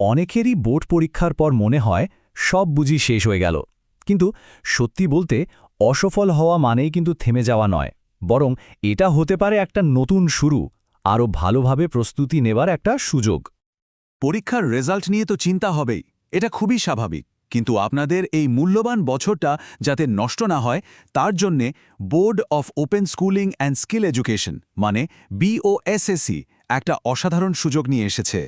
অনেকেরই বোর্ড পরীক্ষার পর মনে হয় সব বুঝি শেষ হয়ে গেল। কিন্তু সত্যি বলতে, অসফল হওয়া মানেই কিন্তু থেমে যাওয়া নয়। বরং এটা হতে পারে একটা নতুন শুরু, আরও ভালোভাবে প্রস্তুতি নেবার একটা সুযোগ। পরীক্ষার রেজাল্ট নিয়ে তো চিন্তা হবেই, এটা খুবই স্বাভাবিক। কিন্তু আপনাদের এই মূল্যবান বছরটা যাতে নষ্ট না হয়, তার জন্যে board of open schooling and skill education মানে বিওএসএসসি একটা অসাধারণ সুযোগ নিয়ে এসেছে।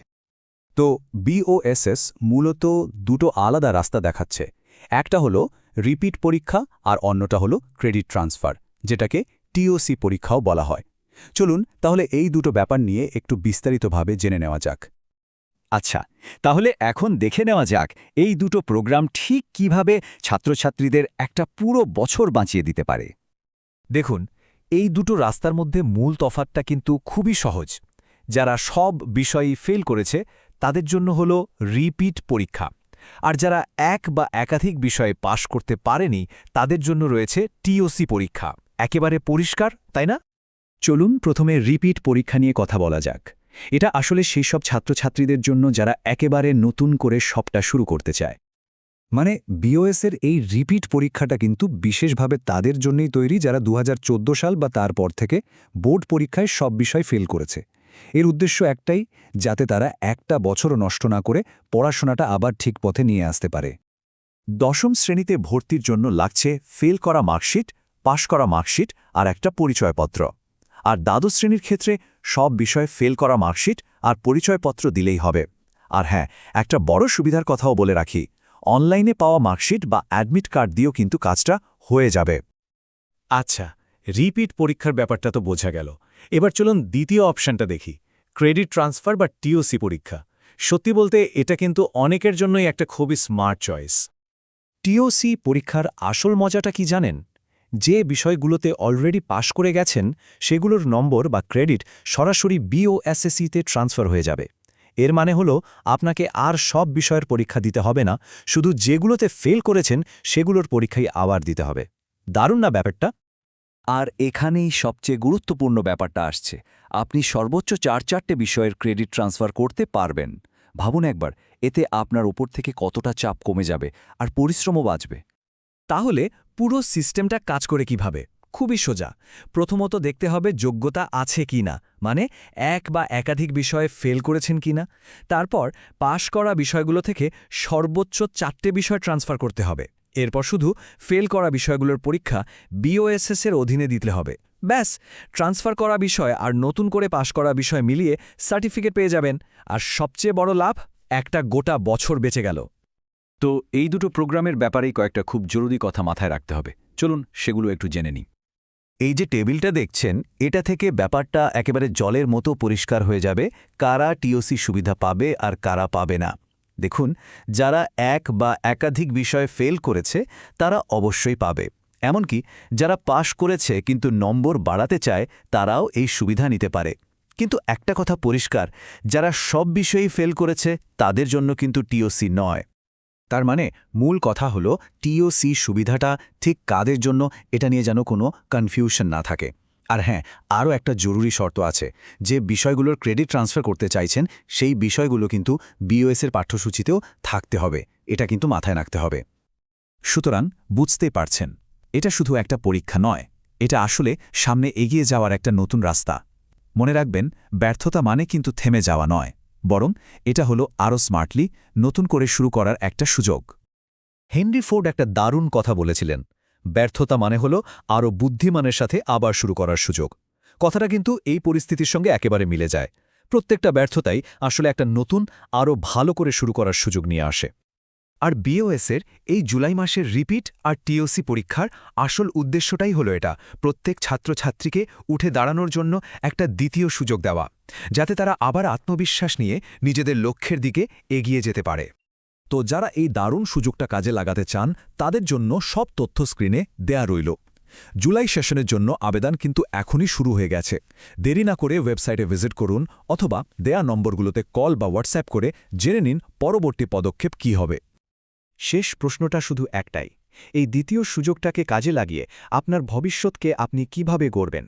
তো বিওএসএস মূলত দুটো আলাদা রাস্তা দেখাচ্ছে। একটা হলো রিপিট পরীক্ষা আর অন্যটা হলো ক্রেডিট ট্রান্সফার, যেটাকে টিওসি পরীক্ষাও বলা হয়। চলুন তাহলে এই দুটো ব্যাপার নিয়ে একটু বিস্তারিতভাবে জেনে নেওয়া যাক। আচ্ছা তাহলে এখন দেখে নেওয়া যাক এই দুটো প্রোগ্রাম ঠিক কীভাবে ছাত্রছাত্রীদের একটা পুরো বছর বাঁচিয়ে দিতে পারে। দেখুন, এই দুটো রাস্তার মধ্যে মূল তফাতটা কিন্তু খুবই সহজ। যারা সব বিষয়ই ফেল করেছে তাদের জন্য হল রিপিট পরীক্ষা। আর যারা এক বা একাধিক বিষয়ে পাশ করতে পারেনি, তাদের জন্য রয়েছে টিওসি পরীক্ষা। একেবারে পরিষ্কার, তাই না? চলুন প্রথমে রিপিট পরীক্ষা নিয়ে কথা বলা যাক। এটা আসলে সেই সব ছাত্রছাত্রীদের জন্য যারা একেবারে নতুন করে সবটা শুরু করতে চায়। মানে বিওএসের এই রিপিট পরীক্ষাটা কিন্তু বিশেষভাবে তাদের জন্যই তৈরি, যারা দু হাজার চোদ্দ সাল বা তারপর থেকে বোর্ড পরীক্ষায় সব বিষয় ফেল করেছে। এর উদ্দেশ্য একটাই, যাতে তারা একটা বছরও নষ্ট না করে পড়াশোনাটা আবার ঠিক পথে নিয়ে আসতে পারে। দশম শ্রেণীতে ভর্তির জন্য লাগছে ফেল করা মার্কশিট, পাশ করা মার্কশিট আর একটা পরিচয়পত্র। আর দ্বাদশ শ্রেণির ক্ষেত্রে সব বিষয়ে ফেল করা মার্কশিট আর পরিচয়পত্র দিলেই হবে। আর হ্যাঁ একটা বড় সুবিধার কথাও বলে রাখি, অনলাইনে পাওয়া মার্কশিট বা অ্যাডমিট কার্ড দিয়েও কিন্তু কাজটা হয়ে যাবে। আচ্ছা রিপিট পরীক্ষার ব্যাপারটা তো বোঝা গেল। এবার চলুন দ্বিতীয় অপশনটা দেখি, ক্রেডিট ট্রান্সফার বা টিওসি পরীক্ষা। সত্যি বলতে, এটা কিন্তু অনেকের জন্যই একটা খুবই স্মার্ট চয়েস। টিওসি পরীক্ষার আসল মজাটা কি জানেন? যে বিষয়গুলোতে অলরেডি পাশ করে গেছেন, সেগুলোর নম্বর বা ক্রেডিট সরাসরি বিওএসএসিতে ট্রান্সফার হয়ে যাবে। এর মানে হলো, আপনাকে আর সব বিষয়ের পরীক্ষা দিতে হবে না, শুধু যেগুলোতে ফেল করেছেন, সেগুলোর পরীক্ষাই আবার দিতে হবে। দারুণ না ব্যাপারটা? আর এখানেই সবচেয়ে গুরুত্বপূর্ণ ব্যাপারটা আসছে। আপনি সর্বোচ্চ চার চারটে বিষয়ের ক্রেডিট ট্রান্সফার করতে পারবেন। ভাবুন একবার, এতে আপনার ওপর থেকে কতটা চাপ কমে যাবে আর পরিশ্রমও বাঁচবে। তাহলে পুরো সিস্টেমটা কাজ করে কীভাবে? খুবই সোজা। প্রথমত দেখতে হবে যোগ্যতা আছে কি না মানে এক বা একাধিক বিষয়ে ফেল করেছেন কিনা তারপর পাশ করা বিষয়গুলো থেকে সর্বোচ্চ চারটে বিষয় ট্রান্সফার করতে হবে। এরপর শুধু ফেল করা বিষয়গুলোর পরীক্ষা বিওএসএস এর অধীনে দিতে হবে। ব্যাস, ট্রান্সফার করা বিষয় আর নতুন করে পাশ করা বিষয় মিলিয়ে সার্টিফিকেট পেয়ে যাবেন। আর সবচেয়ে বড় লাভ, একটা গোটা বছর বেঁচে গেল। তো এই দুটো প্রোগ্রামের ব্যাপারেই কয়েকটা খুব জরুরি কথা মাথায় রাখতে হবে। চলুন সেগুলো একটু জেনে নিই। এই যে টেবিলটা দেখছেন, এটা থেকে ব্যাপারটা একেবারে জলের মতো পরিষ্কার হয়ে যাবে, কারা টিওসি সুবিধা পাবে আর কারা পাবে না। দেখুন, যারা এক বা একাধিক বিষয়ে ফেল করেছে, তারা অবশ্যই পাবে। এমনকি যারা পাশ করেছে কিন্তু নম্বর বাড়াতে চায়, তারাও এই সুবিধা নিতে পারে। কিন্তু একটা কথা পরিষ্কার, যারা সব বিষয়েই ফেল করেছে, তাদের জন্য কিন্তু টিওসি নয়। তার মানে মূল কথা হলো টিওসি সুবিধাটা ঠিক কাদের জন্য, এটা নিয়ে যেন কোনো কনফিউশন না থাকে। আর হ্যাঁ আরও একটা জরুরি শর্ত আছে। যে বিষয়গুলোর ক্রেডিট ট্রান্সফার করতে চাইছেন, সেই বিষয়গুলো কিন্তু বিওএসের পাঠ্যসূচিতেও থাকতে হবে। এটা কিন্তু মাথায় রাখতে হবে। সুতরাং বুঝতেই পারছেন, এটা শুধু একটা পরীক্ষা নয়, এটা আসলে সামনে এগিয়ে যাওয়ার একটা নতুন রাস্তা। মনে রাখবেন, ব্যর্থতা মানে কিন্তু থেমে যাওয়া নয়, বরং এটা হলো আরও স্মার্টলি নতুন করে শুরু করার একটা সুযোগ। হেনরি ফোর্ড একটা দারুণ কথা বলেছিলেন ব্যর্থতা মানে হল আরও বুদ্ধিমানের সাথে আবার শুরু করার সুযোগ। কথাটা কিন্তু এই পরিস্থিতির সঙ্গে একেবারে মিলে যায়। প্রত্যেকটা ব্যর্থতাই আসলে একটা নতুন, আরও ভালো করে শুরু করার সুযোগ নিয়ে আসে। আর বিওএসের এই জুলাই মাসের রিপিট আর টিওসি পরীক্ষার আসল উদ্দেশ্যটাই হলো এটা, প্রত্যেক ছাত্রছাত্রীকে উঠে দাঁড়ানোর জন্য একটা দ্বিতীয় সুযোগ দেওয়া, যাতে তারা আবার আত্মবিশ্বাস নিয়ে নিজেদের লক্ষ্যের দিকে এগিয়ে যেতে পারে। তো যারা এই দারুণ সুযোগটা কাজে লাগাতে চান, তাদের জন্য সব তথ্য স্ক্রিনে দেয়া রইল। জুলাই সেশনের জন্য আবেদন কিন্তু এখনই শুরু হয়ে গেছে। দেরি না করে ওয়েবসাইটে ভিজিট করুন অথবা দেয়া নম্বরগুলোতে কল বা হোয়াটসঅ্যাপ করে জেনে নিন পরবর্তী পদক্ষেপ কী হবে। শেষ প্রশ্নটা শুধু একটাই। এই দ্বিতীয় সুযোগটাকে কাজে লাগিয়ে আপনার ভবিষ্যৎকে আপনি কীভাবে গড়বেন?